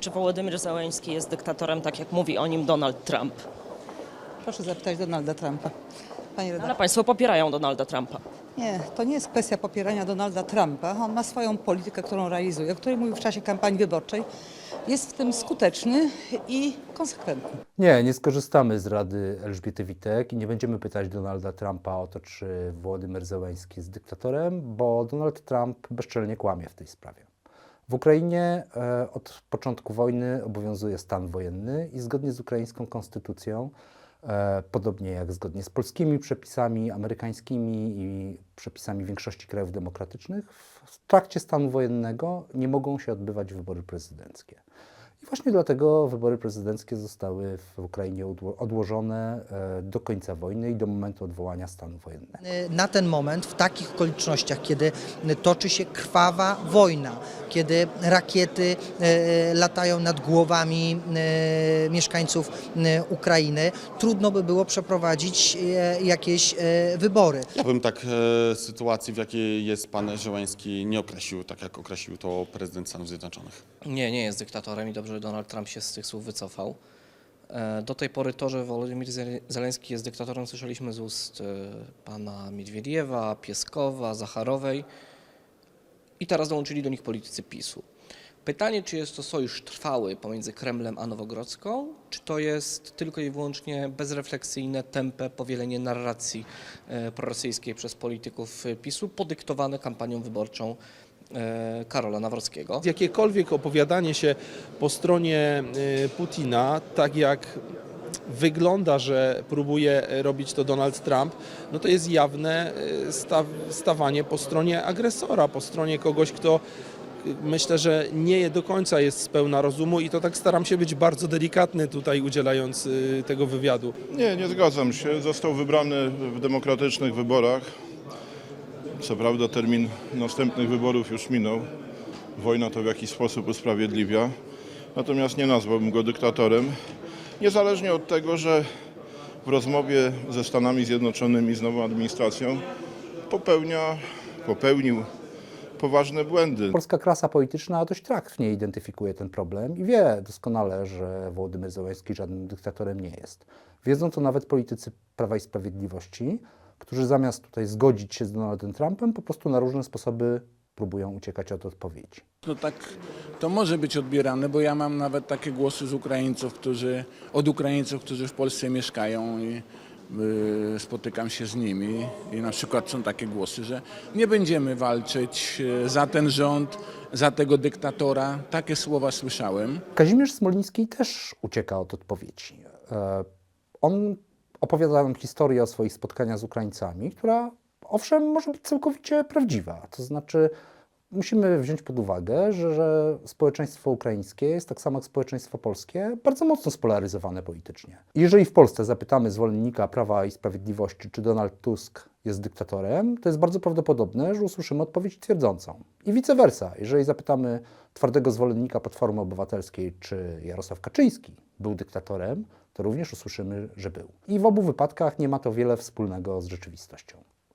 Czy Wołodymyr Załański jest dyktatorem, tak jak mówi o nim Donald Trump? Proszę zapytać Donalda Trumpa. Panie Ale redaktor. państwo popierają Donalda Trumpa. Nie, to nie jest kwestia popierania Donalda Trumpa. On ma swoją politykę, którą realizuje, o której mówił w czasie kampanii wyborczej. Jest w tym skuteczny i konsekwentny. Nie, nie skorzystamy z rady Elżbiety Witek i nie będziemy pytać Donalda Trumpa o to, czy Władimir Zełański jest dyktatorem, bo Donald Trump bezczelnie kłamie w tej sprawie. W Ukrainie e, od początku wojny obowiązuje stan wojenny i zgodnie z ukraińską konstytucją, e, podobnie jak zgodnie z polskimi przepisami, amerykańskimi i przepisami większości krajów demokratycznych, w trakcie stanu wojennego nie mogą się odbywać wybory prezydenckie. I właśnie dlatego wybory prezydenckie zostały w Ukrainie odło- odłożone e, do końca wojny i do momentu odwołania stanu wojennego. na ten moment, w takich okolicznościach, kiedy toczy się krwawa wojna, kiedy rakiety e, latają nad głowami e, mieszkańców e, Ukrainy, trudno by było przeprowadzić e, jakieś e, wybory. Ja bym tak e, sytuacji, w jakiej jest pan Żeleński, nie określił, tak jak określił to prezydent Stanów Zjednoczonych. Nie, nie jest dyktatorem i dobrze, Donald Trump się z tych słów wycofał. E, Do tej pory to, że Wołodymyr Zel- Zeleński jest dyktatorem, słyszeliśmy z ust e, pana Miedwiediewa, Pieskowa, Zacharowej i teraz dołączyli do nich politycy PiSu. Pytanie, czy jest to sojusz trwały pomiędzy Kremlem a Nowogrodzką, czy to jest tylko i wyłącznie bezrefleksyjne, tempe powielenie narracji e, prorosyjskiej przez polityków PiSu, podyktowane kampanią wyborczą Karola Nawrockiego. Jakiekolwiek opowiadanie się po stronie y, Putina, tak jak wygląda, że próbuje robić to Donald Trump, no to jest jawne sta- stawanie po stronie agresora, po stronie kogoś, kto myślę, że nie do końca jest z pełna rozumu i to tak staram się być bardzo delikatny tutaj udzielając tego wywiadu. Nie, nie zgadzam się. Został wybrany w demokratycznych wyborach. Co prawda termin następnych wyborów już minął. Wojna to w jakiś sposób usprawiedliwia. Natomiast nie nazwałbym go dyktatorem. Niezależnie od tego, że w rozmowie ze Stanami Zjednoczonymi, z nową administracją popełnia, popełnił poważne błędy. Polska klasa polityczna dość trafnie identyfikuje ten problem i wie doskonale, że Wołodymyr Zełański żadnym dyktatorem nie jest. Wiedzą to nawet politycy Prawa i Sprawiedliwości, którzy zamiast tutaj zgodzić się z Donaldem Trumpem, po prostu na różne sposoby próbują uciekać od odpowiedzi. No tak to może być odbierane, bo ja mam nawet takie głosy z Ukraińców, którzy, od Ukraińców, którzy w Polsce mieszkają i y, spotykam się z nimi i na przykład są takie głosy, że nie będziemy walczyć y, za ten rząd, za tego dyktatora. Takie słowa słyszałem. Kazimierz Smoliński też ucieka od odpowiedzi. E, On opowiada nam historię o swoich spotkaniach z Ukraińcami, która owszem może być całkowicie prawdziwa. To znaczy musimy wziąć pod uwagę, że, że społeczeństwo ukraińskie jest tak samo jak społeczeństwo polskie bardzo mocno spolaryzowane politycznie. Jeżeli w Polsce zapytamy zwolennika Prawa i Sprawiedliwości, czy Donald Tusk jest dyktatorem, to jest bardzo prawdopodobne, że usłyszymy odpowiedź twierdzącą. I vice versa. Jeżeli zapytamy twardego zwolennika Platformy Obywatelskiej, czy Jarosław Kaczyński był dyktatorem, to również usłyszymy, że był. I w obu wypadkach nie ma to wiele wspólnego z rzeczywistością.